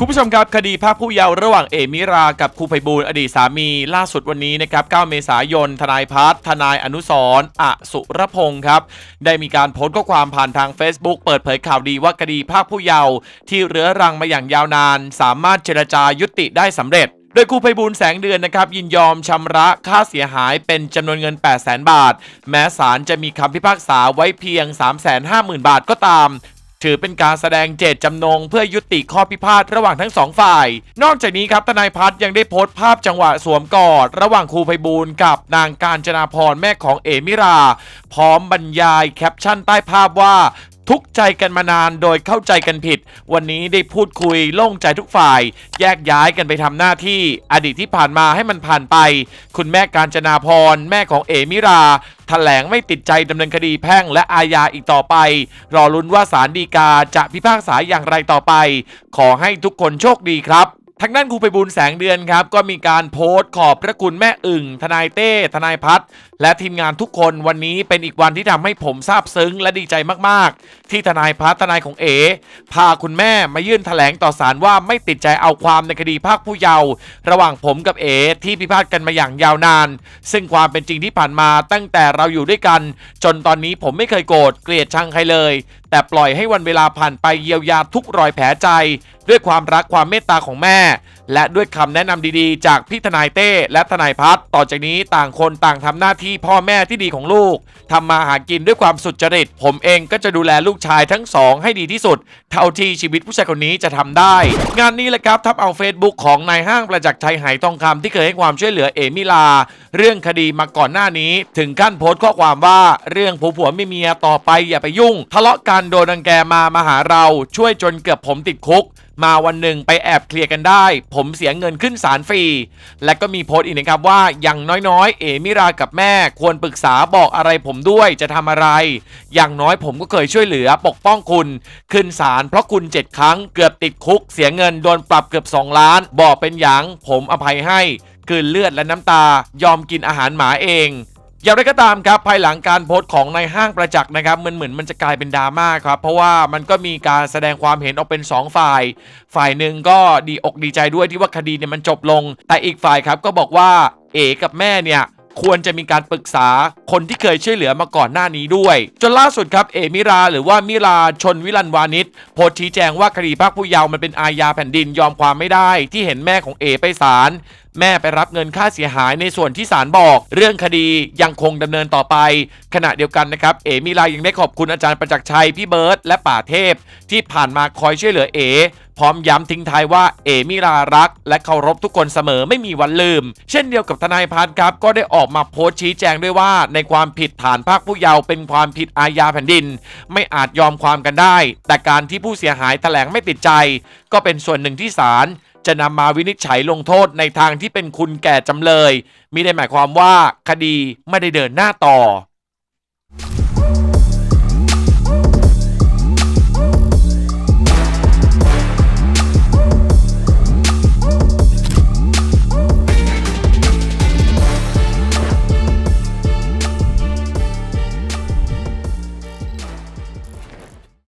คุณผู้ชมครับคดีภาคผู้เยาว์ระหว่างเอมิรากับครูไพบูลอดีตสามีล่าสุดวันนี้นะครับ 9 เมษายน ทนายพัฒน์ทนายอนุสรอสุรพงศ์ครับ ได้มีการโพสต์ข้อความผ่านทาง Facebook เปิดเผยข่าวดีว่าคดีภาคผู้เยาว์ที่เรื้อรังมาอย่างยาวนาน สามารถเจรจายุติได้สำเร็จโดยครูไพบูลแสงเดือนนะครับยินยอมชำระค่าเสียหายเป็นจำนวนเงิน 8 0 0แสนบาท แม้ศาลจะมีคำพิพากษาไว้เพียง 350,000 บาทก็ตาม ถือเป็นการแสดงเจตจำนง เพื่อยุติข้อพิพาทระหว่างทั้งสองฝ่าย นอกจากนี้ครับทนายพัฒน์ยังได้โพสต์ภาพจังหวะสวมกอด ระหว่างครูไพบูลย์กับนางการจนาพรแม่ของเอมิรา พร้อมบรรยายแคปชั่นใต้ภาพว่า ทุกข์ใจกันมานานโดยเข้าใจกันผิด วันนี้ได้พูดคุยโล่งใจทุกฝ่าย แยกย้ายกันไปทำหน้าที่อดีตที่ผ่านมาให้มันผ่านไป คุณแม่การจนาพร แม่ของเอมิราแถลงไม่ติดใจดำเนินคดีแพ่งและอาญาอีกต่อไป รอลุ้นว่าศาลฎีกาจะพิพากษาอย่างไรต่อไป ขอให้ทุกคนโชคดีครับ ทางด้านครูไปบุญแสงเดือนครับ ก็มีการโพสต์ขอบพระคุณแม่อึ่ง ทนายเต้ ทนายพัฒและทีมงานทุกคนวันนี้เป็นอีกวันที่ทำให้ผมซาบซึ้งและดีใจมากๆ ที่ทนายพัฒทนายของเอ พาคุณแม่มายื่นแถลงต่อศาลว่าไม่ติดใจเอาความในคดีภาคผู้เยาว์ระหว่างผมกับเอ ที่พิพาทกันมาอย่างยาวนาน ซึ่งความเป็นจริงที่ผ่านมาตั้งแต่เราอยู่ด้วยกัน จนตอนนี้ผมไม่เคยโกรธเกลียดชังใครเลยแต่ปล่อยให้วันเวลาผ่านไปเยียวยาทุกรอยแผลใจ ด้วยความรักความเมตตาของแม่ และด้วยคำแนะนำดีๆ จากพี่ทนายเต้ และทนายพัฒน์ต่อจากนี้ต่างคนต่างทำหน้าที่พ่อแม่ที่ดีของลูกทำมาหากินด้วยความสุจริต ผมเองก็จะดูแลลูกชายทั้งสองให้ดีที่สุด เท่าที่ชีวิตผู้ชายคนนี้จะทำได้ งานนี้แหละครับทับเอา Facebook ของนายห้างประจักษ์ชัยไหทองคำที่เคยให้ความช่วยเหลือเอมิลา เรื่องคดีมาก่อนหน้านี้ ถึงขั้นโพสต์ข้อความว่าเรื่องผัวผัวไม่เมียต่อไปอย่าไปยุ่ง ทะเลาะกันโดนรังแกมามาหาเราช่วยจนเกือบผมติดคุก มาวันหนึ่งไปแอบเคลียร์กันได้ ผมเสียเงินขึ้นศาลฟรี และก็มีโพสต์อีกนะครับว่าอย่างน้อยๆ เอมิรากับแม่ ควรปรึกษาบอกอะไรผมด้วยจะทำอะไร อย่างน้อยผมก็เคยช่วยเหลือปกป้องคุณ ขึ้นศาลเพราะคุณ 7 ครั้งเกือบติดคุก เสียเงินโดนปรับเกือบ 2 ล้าน บอกเป็นอย่างผมอภัยให้กลืนเลือดและน้ำตายอมกินอาหารหมาเอง อย่างไรก็ตามครับภายหลังการโพสต์ของในายห้างประจักษ์นะครับมันเหมือนมันจะกลายเป็นดราม่าครับ เพราะว่ามันก็มีการแสดงความเห็นออกเป็น 2 ฝ่าย ฝ่ายหนึ่งก็ดีอกดีใจด้วยที่ว่าคดีเนี่ยมันจบลง แต่อีกฝ่ายครับก็บอกว่าเอกับแม่เนี่ยควรจะมีการปรึกษาคนที่เคยช่วยเหลือมาก่อนหน้านี้ด้วย จนล่าสุดครับเอมิรา หรือว่ามิราชนวิลันวานิชโพสต์ชี้แจงว่าคดีภาคผู้เยาว์มันเป็นอาญาแผ่นดินยอมความไม่ได้ ที่เห็นแม่ของเอไปศาล แม่ไปรับเงินค่าเสียหายในส่วนที่ศาลบอก เรื่องคดียังคงดำเนินต่อไป ขณะเดียวกันนะครับ เอมิลายังได้ขอบคุณอาจารย์ประจักษ์ชัย พี่เบิร์ตและป่าเทพ ที่ผ่านมาคอยช่วยเหลือเอพร้อมย้ำทิ้งท้ายว่าเอมิลารัก และเคารพทุกคนเสมอไม่มีวันลืม เช่นเดียวกับทนายพัฒน์ครับ ก็ได้ออกมาโพสต์ชี้แจงด้วยว่า ในความผิดฐานภาคผู้เยาว์เป็นความผิดอาญาแผ่นดิน ไม่อาจยอมความกันได้ แต่การที่ผู้เสียหายแถลงไม่ติดใจ ก็เป็นส่วนหนึ่งที่ศาล จะนำมาวินิจฉัยลงโทษในทางที่เป็นคุณแก่จำเลยมิได้หมายความว่าคดีไม่ได้เดินหน้าต่อ